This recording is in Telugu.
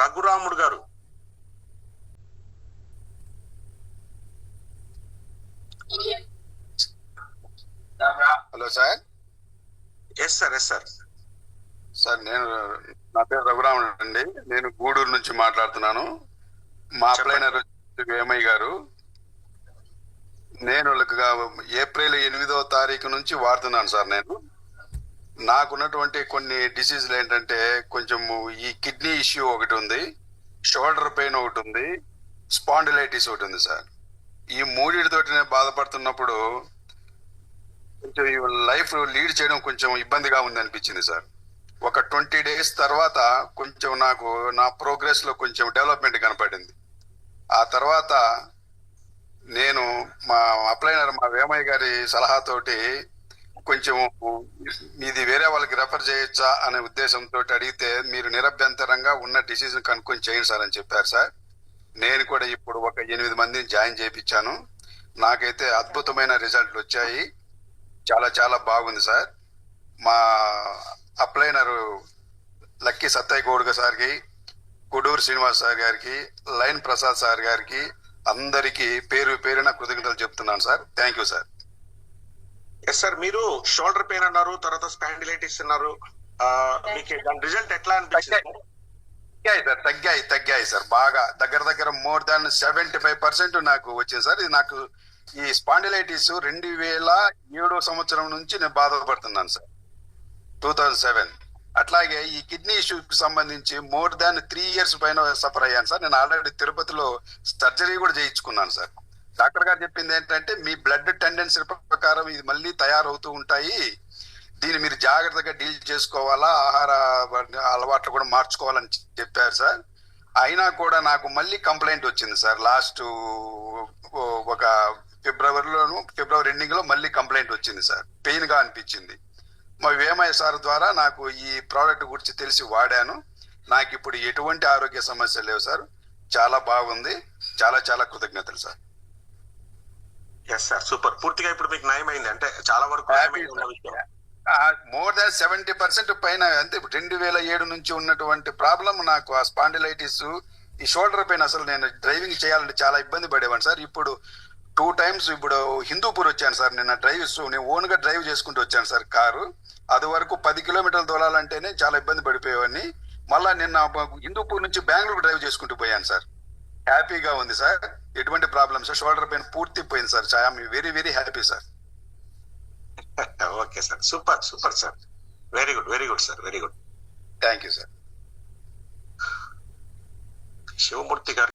రఘురాముడు గారు. Hello sir. Yes sir yes sir sir నేను నా పేరు రఘురాముడు అండి. నేను గూడూరు నుంచి మాట్లాడుతున్నాను. మా. అప్లైనర్ వేమయ్య గారు. నేను ఏప్రిల్ ఎనిమిదో తారీఖు నుంచి వాడుతున్నాను సార్ నేను. నాకున్నటువంటి కొన్ని డిసీజులు ఏంటంటే కొంచెం ఈ కిడ్నీ ఇష్యూ ఒకటి ఉంది షోల్డర్ పెయిన్ ఒకటి ఉంది స్పాండిలైటిస్ ఒకటి ఉంది సార్. ఈ మూడిటితోటి నేను బాధపడుతున్నప్పుడు కొంచెం ఈ లైఫ్ లీడ్ చేయడం కొంచెం ఇబ్బందిగా ఉంది అనిపించింది సార్. ఒక ట్వంటీ డేస్ తర్వాత కొంచెం నాకు నా ప్రోగ్రెస్లో కొంచెం డెవలప్మెంట్ కనపడింది. ఆ తర్వాత నేను మా అప్లైనర్ మా వేమయ్య గారి సలహాతోటి కొంచెం ఇది వేరే వాళ్ళకి రెఫర్ చేయొచ్చా అనే ఉద్దేశంతో అడిగితే మీరు నిరభ్యంతరంగా ఉన్న డిసిజన్ కనుక్కొని చేయండి సార్ అని చెప్పారు సార్. నేను కూడా ఇప్పుడు ఒక ఎనిమిది మందిని జాయిన్ చేయించాను. నాకైతే అద్భుతమైన రిజల్ట్లు వచ్చాయి. చాలా చాలా బాగుంది సార్. మా అప్లైనరు లక్కీ సత్తయ్య గౌడ్గ సార్కి కొడూరు శ్రీనివాస్ సార్ గారికి లైన్ ప్రసాద్ సార్ గారికి అందరికీ పేరు పేరున కృతజ్ఞతలు చెప్తున్నాను sir. Thank you sir yes sir మీరు షోల్డర్ పెయిన్ అన్నారు తర్వాత స్పాండిలైటిస్ అన్నారు. మీకు దాని రిజల్ట్ ఎట్లా అనిపించింది తగ్గాయి సార్ తగ్గాయి తగ్గాయి సార్ బాగా. దగ్గర దగ్గర more than seventy five percent నాకు వచ్చింది సార్ ఇది నాకు ఈ స్పాండిలైటిస్ రెండు వేల ఏడో సంవత్సరం నుంచి నేను బాధపడుతున్నాను సార్ టూ థౌజండ్ సెవెన్ అట్లాగే ఈ కిడ్నీ ఇష్యూకి సంబంధించి మోర్ దాన్ త్రీ ఇయర్స్ పైన సఫర్ అయ్యాను సార్ నేను ఆల్రెడీ తిరుపతిలో సర్జరీ కూడా చేయించుకున్నాను సార్ డాక్టర్ గారు చెప్పింది ఏంటంటే మీ బ్లడ్ టెండెన్సీ ప్రకారం ఇది మళ్ళీ తయారవుతూ ఉంటాయి. దీన్ని మీరు జాగ్రత్తగా డీల్ చేసుకోవాలా? ఆహార అలవాట్లు కూడా మార్చుకోవాలని చెప్పారు సార్. అయినా కూడా నాకు మళ్ళీ కంప్లైంట్ వచ్చింది సార్. లాస్ట్ ఒక ఫిబ్రవరిలోను ఫిబ్రవరి ఎండింగ్లో మళ్ళీ కంప్లైంట్ వచ్చింది సార్. పెయిన్గా అనిపించింది. మా వేమయ్య సార్ ద్వారా నాకు ఈ ప్రోడక్ట్ గురించి తెలిసి వాడాను. నాకు ఇప్పుడు ఎటువంటి ఆరోగ్య సమస్యలు లేవు సార్. చాలా బాగుంది. చాలా చాలా కృతజ్ఞతలు సార్. ఎస్ సార్ సూపర్ పూర్తిగా ఇప్పుడు మీకు నయమైంది. అంటే చాలా వరకు. మోర్ దాన్ సెవెంటీ పర్సెంట్ పైన అంటే రెండు వేల ఏడు నుంచి ఉన్నటువంటి ప్రాబ్లం నాకు ఆ స్పాండిలైటిస్ ఈ షోల్డర్ పెయిన్ అసలు నేను డ్రైవింగ్ చేయాలంటే చాలా ఇబ్బంది పడేవాడిని సార్. ఇప్పుడు టూ టైమ్స్ ఇప్పుడు హిందూపూర్ వచ్చాను సార్. నిన్న డ్రైవ్ నేను ఓన్గా డ్రైవ్ చేసుకుంటూ వచ్చాను సార్ కారు. అది వరకు పది కిలోమీటర్లు దూరాలంటేనే చాలా ఇబ్బంది పడిపోయేవాడిని. మళ్ళా నిన్న హిందూపూర్ నుంచి బెంగళూరు డ్రైవ్ చేసుకుంటూ పోయాను సార్. హ్యాపీగా ఉంది సార్. ఎటువంటి ప్రాబ్లమ్ సార్ షోల్డర్ పెయిన్ పూర్తి పోయింది sir. I'm very very happy sir. Okay sir. Super super sir. Very good very good sir very good. Thank you sir. Shivamurthy గారు